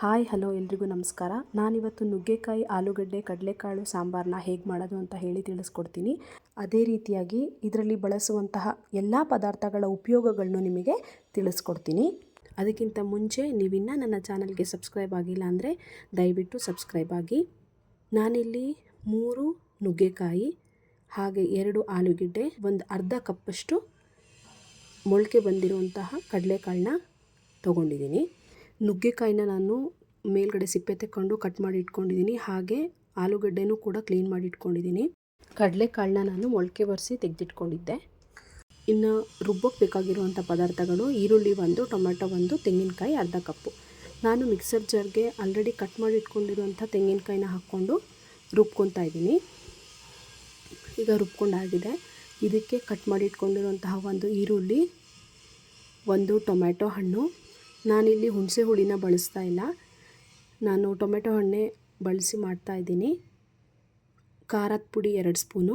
Hi, hello, ಎಲ್ರಿಗೂ ನಮಸ್ಕಾರ. ನಾನಿವತ್ತು ನುಗ್ಗೆಕಾಯಿ, ಆಲೂಗಡ್ಡೆ, ಕಡಲೆಕಾಳು ಸಾಂಬಾರನ್ನ ಹೇಗೆ ಮಾಡೋದು ಅಂತ ಹೇಳಿ ತಿಳಿಸ್ಕೊಡ್ತೀನಿ. ಅದೇ ರೀತಿಯಾಗಿ ಇದರಲ್ಲಿ ಬಳಸುವಂತಹ ಎಲ್ಲ ಪದಾರ್ಥಗಳ ಉಪಯೋಗಗಳನ್ನು ನಿಮಗೆ ತಿಳಿಸ್ಕೊಡ್ತೀನಿ. ಅದಕ್ಕಿಂತ ಮುಂಚೆ ನೀವಿನ್ನ ನನ್ನ ಚಾನಲ್ಗೆ ಸಬ್ಸ್ಕ್ರೈಬ್ ಆಗಿಲ್ಲ ಅಂದರೆ ದಯವಿಟ್ಟು ಸಬ್ಸ್ಕ್ರೈಬ್ ಆಗಿ. ನಾನಿಲ್ಲಿ ಮೂರು ನುಗ್ಗೆಕಾಯಿ, ಹಾಗೆ ಎರಡು ಆಲೂಗೆಡ್ಡೆ, ಒಂದು ಅರ್ಧ ಕಪ್ಪಷ್ಟು ಮೊಳಕೆ ಬಂದಿರುವಂತಹ ಕಡಲೆಕಾಳನ್ನ ತೊಗೊಂಡಿದ್ದೀನಿ. ನುಗ್ಗೆಕಾಯಿನ ನಾನು ಮೇಲ್ಗಡೆ ಸಿಪ್ಪೆ ತೆಕ್ಕೊಂಡು ಕಟ್ ಮಾಡಿ ಇಟ್ಕೊಂಡಿದ್ದೀನಿ. ಹಾಗೆ ಆಲೂಗಡ್ಡೆನೂ ಕೂಡ ಕ್ಲೀನ್ ಮಾಡಿ ಇಟ್ಕೊಂಡಿದ್ದೀನಿ. ಕಡಲೆಕಾಳನ್ನ ನಾನು ಮೊಳಕೆ ಬರೆಸಿ ತೆಗೆದಿಟ್ಕೊಂಡಿದ್ದೆ. ಇನ್ನು ರುಬ್ಬಕ್ಕೆ ಬೇಕಾಗಿರುವಂಥ ಪದಾರ್ಥಗಳು ಈರುಳ್ಳಿ ಒಂದು ಟೊಮೆಟೊ ಒಂದು, ತೆಂಗಿನಕಾಯಿ ಅರ್ಧ ಕಪ್ಪು. ನಾನು ಮಿಕ್ಸರ್ ಜಾರ್ಗೆ ಆಲ್ರೆಡಿ ಕಟ್ ಮಾಡಿ ಇಟ್ಕೊಂಡಿರುವಂಥ ತೆಂಗಿನಕಾಯಿನ ಹಾಕ್ಕೊಂಡು ರುಬ್ಕೊತಾ ಇದ್ದೀನಿ. ಈಗ ರುಬ್ಕೊಂಡಾಗಿದೆ ಇದಕ್ಕೆ ಕಟ್ ಮಾಡಿ ಇಟ್ಕೊಂಡಿರುವಂತಹ ಒಂದು ಈರುಳ್ಳಿ, ಒಂದು ಟೊಮೆಟೊ ಹಣ್ಣು ನಾನಿಲ್ಲಿ ಹುಣಸೆ ಹುಳಿನ ಬಳಸ್ತಾ ಇಲ್ಲ. ನಾನು ಟೊಮೆಟೊ ಹಣ್ಣೆ ಬಳಸಿ ಮಾಡ್ತಾ ಇದ್ದೀನಿ. ಖಾರದ ಪುಡಿ ಎರಡು ಸ್ಪೂನು,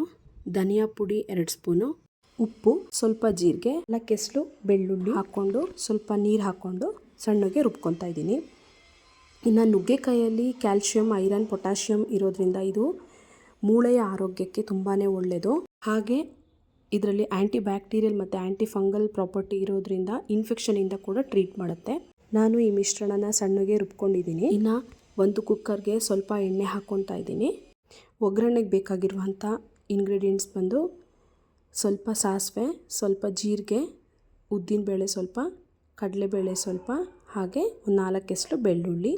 ಧನಿಯಾ ಪುಡಿ ಎರಡು ಸ್ಪೂನು, ಉಪ್ಪು ಸ್ವಲ್ಪ ಜೀರಿಗೆ ಕೆಸಲು ಬೆಳ್ಳುಳ್ಳಿ ಹಾಕ್ಕೊಂಡು ಸ್ವಲ್ಪ ನೀರು ಹಾಕ್ಕೊಂಡು ಸಣ್ಣಗೆ ರುಬ್ಕೊತಾ ಇದ್ದೀನಿ. ಇನ್ನು ನುಗ್ಗೆಕಾಯಲ್ಲಿ ಕ್ಯಾಲ್ಶಿಯಂ, ಐರನ್, ಪೊಟ್ಯಾಷಿಯಂ ಇರೋದ್ರಿಂದ ಇದು ಮೂಳೆಯ ಆರೋಗ್ಯಕ್ಕೆ ತುಂಬಾ ಒಳ್ಳೆಯದು ಹಾಗೆ ಇದರಲ್ಲಿ ಆ್ಯಂಟಿ ಬ್ಯಾಕ್ಟೀರಿಯಲ್ ಮತ್ತು ಆ್ಯಂಟಿ ಫಂಗಲ್ ಪ್ರಾಪರ್ಟಿ ಇರೋದ್ರಿಂದ ಇನ್ಫೆಕ್ಷನಿಂದ ಕೂಡ ಟ್ರೀಟ್ ಮಾಡುತ್ತೆ. ನಾನು ಈ ಮಿಶ್ರಣನ ಸಣ್ಣಗೆ ರುಬ್ಕೊಂಡಿದ್ದೀನಿ. ಇನ್ನು ಒಂದು ಕುಕ್ಕರ್ಗೆ ಸ್ವಲ್ಪ ಎಣ್ಣೆ ಹಾಕ್ಕೊತಾ ಇದ್ದೀನಿ. ಒಗ್ಗರಣೆಗೆ ಬೇಕಾಗಿರುವಂಥ ಇಂಗ್ರೀಡಿಯೆಂಟ್ಸ್ ಬಂದು ಸ್ವಲ್ಪ ಸಾಸಿವೆ, ಸ್ವಲ್ಪ ಜೀರಿಗೆ ಉದ್ದಿನಬೇಳೆ ಸ್ವಲ್ಪ, ಕಡಲೆಬೇಳೆ ಸ್ವಲ್ಪ, ಹಾಗೆ ಒಂದು ನಾಲ್ಕೆಸಲು ಬೆಳ್ಳುಳ್ಳಿ,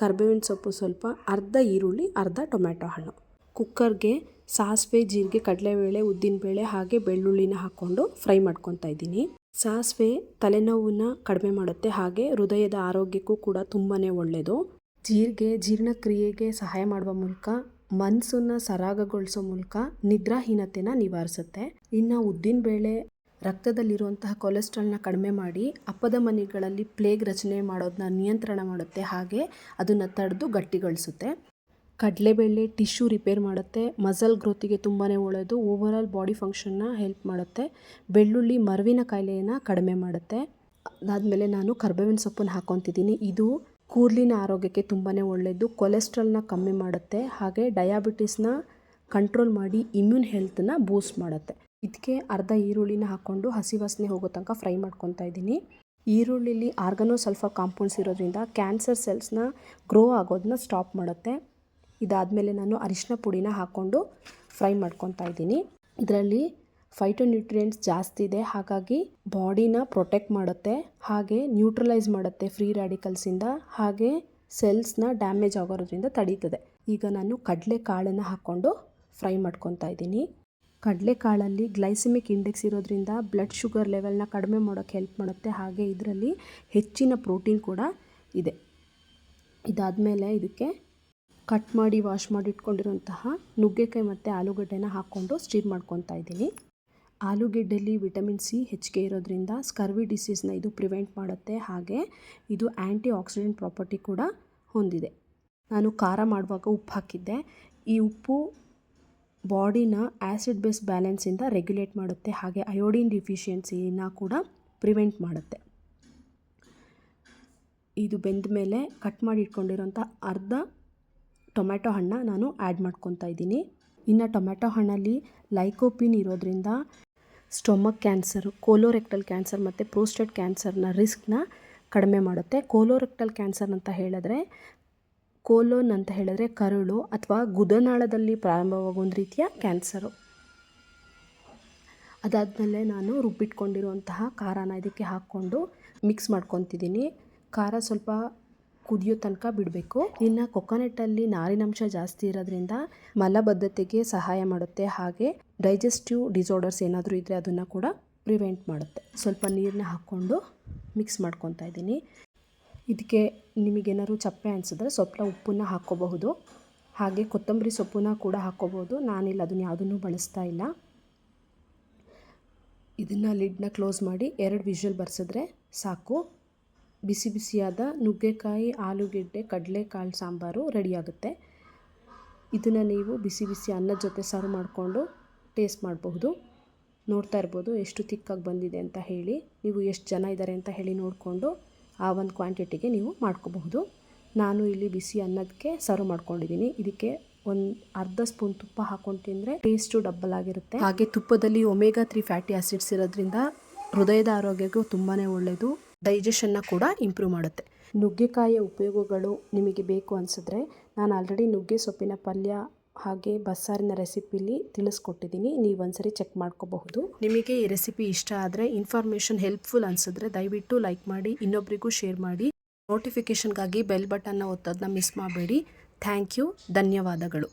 ಕರ್ಬೇವಿನ ಸೊಪ್ಪು ಸ್ವಲ್ಪ, ಅರ್ಧ ಈರುಳ್ಳಿ, ಅರ್ಧ ಟೊಮ್ಯಾಟೊ ಹಣ್ಣು. ಕುಕ್ಕರ್ಗೆ ಸಾಸಿವೆ, ಜೀರಿಗೆ, ಕಡಲೆಬೇಳೆ, ಉದ್ದಿನಬೇಳೆ ಹಾಗೆ ಬೆಳ್ಳುಳ್ಳಿನ ಹಾಕ್ಕೊಂಡು ಫ್ರೈ ಮಾಡ್ಕೊತಾ ಇದ್ದೀನಿ. ಸಾಸಿವೆ ತಲೆನೋವನ್ನ ಕಡಿಮೆ ಮಾಡುತ್ತೆ, ಹಾಗೆ ಹೃದಯದ ಆರೋಗ್ಯಕ್ಕೂ ಕೂಡ ತುಂಬಾ ಒಳ್ಳೆಯದು ಜೀರಿಗೆ, ಜೀರ್ಣಕ್ರಿಯೆಗೆ ಸಹಾಯ ಮಾಡುವ ಮೂಲಕ ಮನಸ್ಸನ್ನು ಸರಾಗಗೊಳಿಸೋ ಮೂಲಕ ನಿದ್ರಾಹೀನತೆನ ನಿವಾರಿಸುತ್ತೆ. ಇನ್ನು ಉದ್ದಿನಬೇಳೆ, ರಕ್ತದಲ್ಲಿರುವಂತಹ ಕೊಲೆಸ್ಟ್ರಾಲ್ನ ಕಡಿಮೆ ಮಾಡಿ, ಅಪ್ಪದ ಮನೆಗಳಲ್ಲಿ ಪ್ಲೇಗ್ ರಚನೆ ಮಾಡೋದನ್ನ ನಿಯಂತ್ರಣ ಮಾಡುತ್ತೆ, ಹಾಗೆ ಅದನ್ನು ತಡೆದು ಗಟ್ಟಿಗೊಳಿಸುತ್ತೆ. ಕಡಲೆಬೇಳೆ ಟಿಶ್ಯೂ ರಿಪೇರ್ ಮಾಡುತ್ತೆ. ಮಸಲ್ ಗ್ರೋತಿಗೆ ತುಂಬಾ ಒಳ್ಳೆಯದು ಓವರಾಲ್ ಬಾಡಿ ಫಂಕ್ಷನ್ನ ಹೆಲ್ಪ್ ಮಾಡುತ್ತೆ. ಬೆಳ್ಳುಳ್ಳಿ ಮರವಿನ ಕಾಯಿಲೆಯನ್ನು ಕಡಿಮೆ ಮಾಡುತ್ತೆ. ಅದಾದಮೇಲೆ ನಾನು ಕರ್ಬೇವಿನ ಸೊಪ್ಪನ್ನು ಹಾಕೊತಿದ್ದೀನಿ. ಇದು ಕೂರ್ಲಿನ ಆರೋಗ್ಯಕ್ಕೆ ತುಂಬಾ ಒಳ್ಳೆಯದು ಕೊಲೆಸ್ಟ್ರಾಲ್ನ ಕಮ್ಮಿ ಮಾಡುತ್ತೆ. ಹಾಗೆ ಡಯಾಬಿಟಿಸ್ನ ಕಂಟ್ರೋಲ್ ಮಾಡಿ ಇಮ್ಯೂನ್ ಹೆಲ್ತನ್ನ ಬೂಸ್ಟ್ ಮಾಡುತ್ತೆ. ಇದಕ್ಕೆ ಅರ್ಧ ಈರುಳ್ಳಿನ ಹಾಕ್ಕೊಂಡು ಹಸಿ ವಾಸನೆ ಹೋಗೋ ತನಕ ಫ್ರೈ ಮಾಡ್ಕೊತಾ ಇದ್ದೀನಿ. ಈರುಳ್ಳಿಲಿ ಆರ್ಗನೋ ಸಲ್ಫರ್ ಕಾಂಪೌಂಡ್ಸ್ ಇರೋದ್ರಿಂದ ಕ್ಯಾನ್ಸರ್ ಸೆಲ್ಸ್ನ ಗ್ರೋ ಆಗೋದನ್ನ ಸ್ಟಾಪ್ ಮಾಡುತ್ತೆ. ಇದಾದಮೇಲೆ ನಾನು ಅರಿಶಿನ ಪುಡಿನ ಹಾಕ್ಕೊಂಡು ಫ್ರೈ ಮಾಡ್ಕೊತಾ ಇದ್ದೀನಿ. ಇದರಲ್ಲಿ ಫೈಟೋನ್ಯೂಟ್ರಿಯೆಂಟ್ಸ್ ಜಾಸ್ತಿ ಇದೆ. ಹಾಗಾಗಿ ಬಾಡಿನ ಪ್ರೊಟೆಕ್ಟ್ ಮಾಡುತ್ತೆ. ಹಾಗೆ ನ್ಯೂಟ್ರಲೈಸ್ ಮಾಡುತ್ತೆ ಫ್ರೀ ರ್ಯಾಡಿಕಲ್ಸಿಂದ ಹಾಗೆ ಸೆಲ್ಸ್ನ ಡ್ಯಾಮೇಜ್ ಆಗೋದ್ರಿಂದ ತಡೀತದೆ. ಈಗ ನಾನು ಕಡಲೆ ಕಾಳನ್ನು ಹಾಕ್ಕೊಂಡು ಫ್ರೈ ಮಾಡ್ಕೊತಾ ಇದ್ದೀನಿ. ಕಡಲೆಕಾಳಲ್ಲಿ ಗ್ಲೈಸೆಮಿಕ್ ಇಂಡೆಕ್ಸ್ ಇರೋದ್ರಿಂದ ಬ್ಲಡ್ ಶುಗರ್ ಲೆವೆಲ್ನ ಕಡಿಮೆ ಮಾಡೋಕ್ಕೆ ಹೆಲ್ಪ್ ಮಾಡುತ್ತೆ. ಹಾಗೆ ಇದರಲ್ಲಿ ಹೆಚ್ಚಿನ ಪ್ರೋಟೀನ್ ಕೂಡ ಇದೆ. ಇದಾದಮೇಲೆ ಇದಕ್ಕೆ ಕಟ್ ಮಾಡಿ, ವಾಶ್ ಮಾಡಿ ಇಟ್ಕೊಂಡಿರುವಂತಹ ನುಗ್ಗೆಕಾಯಿ ಮತ್ತು ಆಲೂಗಡ್ಡೆನ ಹಾಕ್ಕೊಂಡು ಸ್ಟೀರ್ ಮಾಡ್ಕೊತಾ ಇದ್ದೀನಿ. ಆಲೂಗೆಡ್ಡೆಯಲ್ಲಿ ವಿಟಮಿನ್ ಸಿ ಹೆಚ್ಚಿಗೆ ಇರೋದ್ರಿಂದ ಸ್ಕರ್ವಿ ಡಿಸೀಸ್ನ ಇದು ಪ್ರಿವೆಂಟ್ ಮಾಡುತ್ತೆ. ಹಾಗೆ ಇದು ಆ್ಯಂಟಿ ಆಕ್ಸಿಡೆಂಟ್ ಪ್ರಾಪರ್ಟಿ ಕೂಡ ಹೊಂದಿದೆ. ನಾನು ಖಾರ ಮಾಡುವಾಗ ಉಪ್ಪು ಹಾಕಿದ್ದೆ. ಈ ಉಪ್ಪು ಬಾಡಿನ ಆ್ಯಸಿಡ್ ಬೇಸ್ ಬ್ಯಾಲೆನ್ಸಿಂದ ರೆಗ್ಯುಲೇಟ್ ಮಾಡುತ್ತೆ. ಹಾಗೆ ಅಯೋಡಿನ್ ಡಿಫಿಷಿಯನ್ಸಿನ ಕೂಡ ಪ್ರಿವೆಂಟ್ ಮಾಡುತ್ತೆ. ಇದು ಬೆಂದ ಮೇಲೆ ಕಟ್ ಮಾಡಿ ಇಟ್ಕೊಂಡಿರೋಂಥ ಅರ್ಧ ಟೊಮ್ಯಾಟೊ ಹಣ್ಣ ನಾನು ಆ್ಯಡ್ ಮಾಡ್ಕೊತಾ ಇದ್ದೀನಿ. ಇನ್ನು ಟೊಮ್ಯಾಟೊ ಹಣ್ಣಲ್ಲಿ ಲೈಕೋಪಿನ್ ಇರೋದ್ರಿಂದ ಸ್ಟೊಮಕ್ ಕ್ಯಾನ್ಸರು, ಕೋಲೋರೆಕ್ಟಲ್ ಕ್ಯಾನ್ಸರ್ ಮತ್ತು ಪ್ರೋಸ್ಟೇಟ್ ಕ್ಯಾನ್ಸರ್ನ ರಿಸ್ಕ್ನ ಕಡಿಮೆ ಮಾಡುತ್ತೆ. ಕೋಲೋರೆಕ್ಟಲ್ ಕ್ಯಾನ್ಸರ್ ಅಂತ ಹೇಳಿದ್ರೆ, ಕೋಲೋನ್ ಅಂತ ಹೇಳಿದ್ರೆ ಕರುಳು ಅಥವಾ ಗುದನಾಳದಲ್ಲಿ ಪ್ರಾರಂಭವಾಗುವ ಒಂದು ರೀತಿಯ ಕ್ಯಾನ್ಸರು. ಅದಾದಮೇಲೆ ನಾನು ರುಬ್ಬಿಟ್ಕೊಂಡಿರುವಂತಹ ಖಾರನ ಇದಕ್ಕೆ ಹಾಕ್ಕೊಂಡು ಮಿಕ್ಸ್ ಮಾಡ್ಕೊತಿದ್ದೀನಿ. ಖಾರ ಸ್ವಲ್ಪ ಕುದಿಯೋ ತನಕ ಬಿಡಬೇಕು. ಇನ್ನು ಕೊಕೊನೆಟ್ಟಲ್ಲಿ ನಾರಿನಂಶ ಜಾಸ್ತಿ ಇರೋದ್ರಿಂದ ಮಲಬದ್ಧತೆಗೆ ಸಹಾಯ ಮಾಡುತ್ತೆ. ಹಾಗೆ ಡೈಜೆಸ್ಟಿವ್ ಡಿಸಾರ್ಡರ್ಸ್ ಏನಾದರೂ ಇದ್ದರೆ ಅದನ್ನು ಕೂಡ ಪ್ರಿವೆಂಟ್ ಮಾಡುತ್ತೆ. ಸ್ವಲ್ಪ ನೀರನ್ನ ಹಾಕ್ಕೊಂಡು ಮಿಕ್ಸ್ ಮಾಡ್ಕೊತಾ ಇದ್ದೀನಿ. ಇದಕ್ಕೆ ನಿಮಗೇನಾದ್ರು ಚಪ್ಪೆ ಅನಿಸಿದ್ರೆ ಸ್ವಲ್ಪ ಉಪ್ಪನ್ನು ಹಾಕ್ಕೋಬಹುದು. ಹಾಗೆ ಕೊತ್ತಂಬರಿ ಸೊಪ್ಪನ್ನ ಕೂಡ ಹಾಕ್ಕೋಬೋದು ನಾನಿಲ್ಲ ಅದನ್ನು ಯಾವುದನ್ನು ಬಳಸ್ತಾ ಇಲ್ಲ. ಇದನ್ನು ಲಿಡ್ನ ಕ್ಲೋಸ್ ಮಾಡಿ ಎರಡು ವಿಷಲ್ ಬರ್ಸಿದ್ರೆ ಸಾಕು. ಬಿಸಿ ಬಿಸಿಯಾದ ನುಗ್ಗೆಕಾಯಿ, ಆಲೂಗೆಡ್ಡೆ, ಕಡಲೆಕಾಳು ಸಾಂಬಾರು ರೆಡಿಯಾಗುತ್ತೆ. ಇದನ್ನು ನೀವು ಬಿಸಿ ಬಿಸಿ ಅನ್ನದ ಜೊತೆ ಸರ್ವ್ ಮಾಡಿಕೊಂಡು ಟೇಸ್ಟ್ ಮಾಡಬಹುದು. ನೋಡ್ತಾ ಇರ್ಬೋದು ಎಷ್ಟು ತಿಕ್ಕಾಗಿ ಬಂದಿದೆ ಅಂತ ಹೇಳಿ. ನೀವು ಎಷ್ಟು ಜನ ಇದ್ದಾರೆ ಅಂತ ಹೇಳಿ ನೋಡಿಕೊಂಡು ಆ ಒಂದು ಕ್ವಾಂಟಿಟಿಗೆ ನೀವು ಮಾಡ್ಕೋಬಹುದು. ನಾನು ಇಲ್ಲಿ ಬಿಸಿ ಅನ್ನದಕ್ಕೆ ಸರ್ವ್ ಮಾಡ್ಕೊಂಡಿದ್ದೀನಿ ಇದಕ್ಕೆ ಒಂದು ಅರ್ಧ ಸ್ಪೂನ್ ತುಪ್ಪ ಹಾಕೊಂಡು ತಿಂದರೆ ಟೇಸ್ಟು ಡಬ್ಬಲ್ ಆಗಿರುತ್ತೆ. ಹಾಗೆ ತುಪ್ಪದಲ್ಲಿ ಒಮೆಗಾ ತ್ರೀ ಫ್ಯಾಟಿ ಆಸಿಡ್ಸ್ ಇರೋದ್ರಿಂದ ಹೃದಯದ ಆರೋಗ್ಯಕ್ಕೂ ತುಂಬಾ ಒಳ್ಳೆಯದು ಡೈಜೆಷನ್ನ ಕೂಡ ಇಂಪ್ರೂವ್ ಮಾಡುತ್ತೆ. ನುಗ್ಗೆಕಾಯಿಯ ಉಪಯೋಗಗಳು ನಿಮಗೆ ಬೇಕು ಅನಿಸಿದ್ರೆ ನಾನು ಆಲ್ರೆಡಿ ನುಗ್ಗೆ ಸೊಪ್ಪಿನ ಪಲ್ಯ ಹಾಗೆ ಬಸ್ಸಾರಿನ ರೆಸಿಪಿಲಿ ತಿಳಿಸ್ಕೊಟ್ಟಿದ್ದೀನಿ. ನೀವು ಒಂದ್ಸರಿ ಚೆಕ್ ಮಾಡ್ಕೋಬಹುದು. ನಿಮಗೆ ಈ ರೆಸಿಪಿ ಇಷ್ಟ ಆದರೆ ಇನ್ಫಾರ್ಮೇಷನ್ ಹೆಲ್ಪ್ಫುಲ್ ಅನಿಸಿದ್ರೆ ದಯವಿಟ್ಟು ಲೈಕ್ ಮಾಡಿ, ಇನ್ನೊಬ್ರಿಗೂ ಶೇರ್ ಮಾಡಿ. ನೋಟಿಫಿಕೇಷನ್ಗಾಗಿ ಬೆಲ್ ಬಟನ್ನ ಒತ್ತೋದನ್ನ ಮಿಸ್ ಮಾಡಬೇಡಿ. ಥ್ಯಾಂಕ್ ಯು ಧನ್ಯವಾದಗಳು.